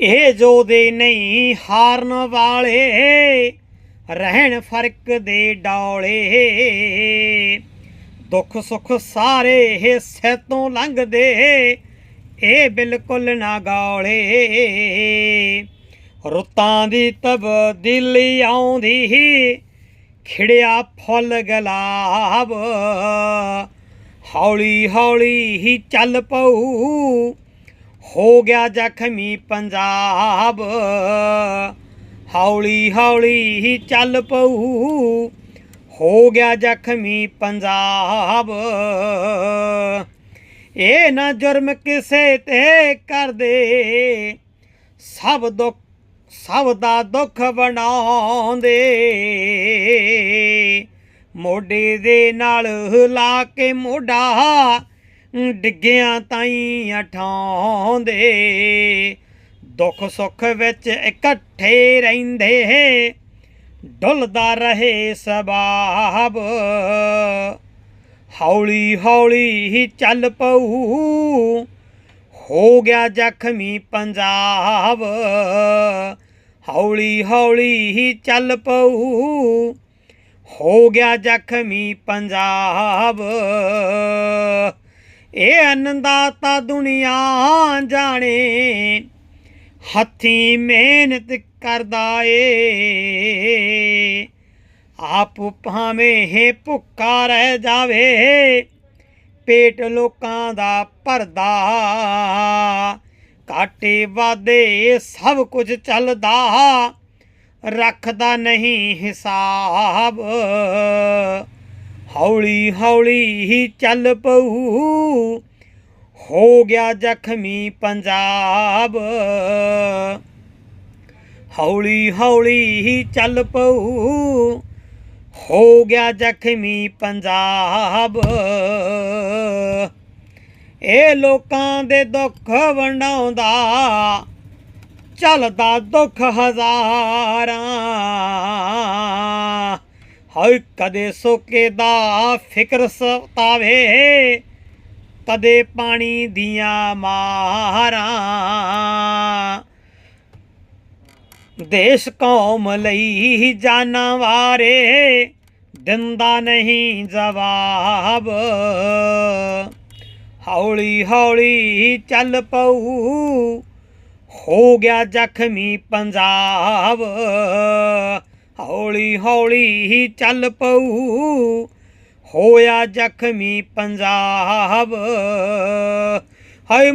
ਇਹ ਜੋ ਦੇ ਨਹੀਂ ਹਾਰਨ ਵਾਲੇ, ਰਹਿਣ ਫ਼ਰਕ ਦੇ ਡੌਲੇ। ਦੁੱਖ ਸੁੱਖ ਸਾਰੇ ਹਿੱਸੇ ਸੈਤੋਂ ਲੰਘਦੇ, ਇਹ ਬਿਲਕੁਲ ਨਾ ਗੌਲੇ ਰੁੱਤਾਂ ਦੀ ਤਬਦੀਲੀ ਆਉਂਦੀ, ਖਿੜਿਆ ਫੁੱਲ ਗੁਲਾਬ। ਹੌਲੀ ਹੌਲੀ ਹੀ ਚੱਲ ਪਊ ਹੋ ਗਿਆ ਜ਼ਖਮੀ ਪੰਜਾਬ। ਹੌਲੀ ਹੌਲੀ ਹੀ ਚੱਲ ਪਊ। ਹੋ ਗਿਆ ਜ਼ਖਮੀ ਪੰਜਾਬ। ਇਹ ਨਾ ਜੁਰਮ ਕਿਸੇ ਤੇ ਕਰਦੇ। ਸਭ ਦੁੱਖ, ਸਭ ਦਾ ਦੁੱਖ ਬਣਾਉਂਦੇ। ਮੋਢੇ ਦੇ ਨਾਲ ਹਿਲਾ ਕੇ ਮੋਢਾ ਡਿੱਗਿਆਂ ਤਾਈਂ ਅਠਾਉਂਦੇ ਦੁੱਖ ਸੁੱਖ ਵਿੱਚ ਇਕੱਠੇ ਰਹਿੰਦੇ ਡੁੱਲਦਾ ਰਹੇ ਸਬਾਬ। ਹੌਲੀ ਹੌਲੀ ਹੀ ਚੱਲ ਪਊ। ਹੋ ਗਿਆ ਜ਼ਖਮੀ ਪੰਜਾਬ। ਹੌਲੀ ਹੌਲੀ ਹੀ ਚੱਲ ਪਊ। ਹੋ ਗਿਆ ਜ਼ਖਮੀ ਪੰਜਾਬ। ਇਹ ਅੰਨਦਾਤਾ ਦੁਨੀਆ ਜਾਣੇ, ਹੱਥੀ ਮਿਹਨਤ ਕਰਦਾ ਏ। ਆਪ ਭਾਵੇਂ ਹੈ ਭੁੱਖਾ ਰਹਿ ਜਾਵੇ, ਪੇਟ ਲੋਕਾਂ ਦਾ ਭਰਦਾ। ਕਾਟੇ ਵਾਦੇ ਸਭ ਕੁਝ ਚੱਲਦਾ, ਰੱਖਦਾ ਨਹੀਂ ਹਿਸਾਬ। ਹੌਲੀ ਹੌਲੀ ਹੀ ਚੱਲ ਪਊ। ਹੋ ਗਿਆ ਜ਼ਖਮੀ ਪੰਜਾਬ। ਹੌਲੀ ਹੌਲੀ ਹੀ ਚੱਲ ਪਊ। ਹੋ ਗਿਆ ਜ਼ਖਮੀ ਪੰਜਾਬ। ਇਹ ਲੋਕਾਂ ਦੇ ਦੁੱਖ ਵੰਡਾਉਂਦਾ, ਚੱਲਦਾ ਦੁੱਖ ਹਜ਼ਾਰਾਂ। ਹਾਏ ਕਦੇ ਸੋਕੇ ਦਾ ਫਿਕਰ ਸਤਾਵੇ ਕਦੇ ਪਾਣੀ ਦੀਆਂ ਮਾਰਾਂ ਦੇਸ਼ ਕੌਮ ਲਈ ਜਾਨਾਂ ਵਾਰੇ ਦਿੰਦਾ ਨਹੀਂ ਜਵਾਬ। ਹੌਲੀ ਹੌਲੀ ਚੱਲ ਪਊ, ਹੋ ਗਿਆ ਜ਼ਖਮੀ ਪੰਜਾਬ। ਹੌਲੀ ਹੌਲੀ ਚੱਲ ਪਊ। ਹੋਇਆ ਜ਼ਖਮੀ ਪੰਜਾਬ। ਹਾਏ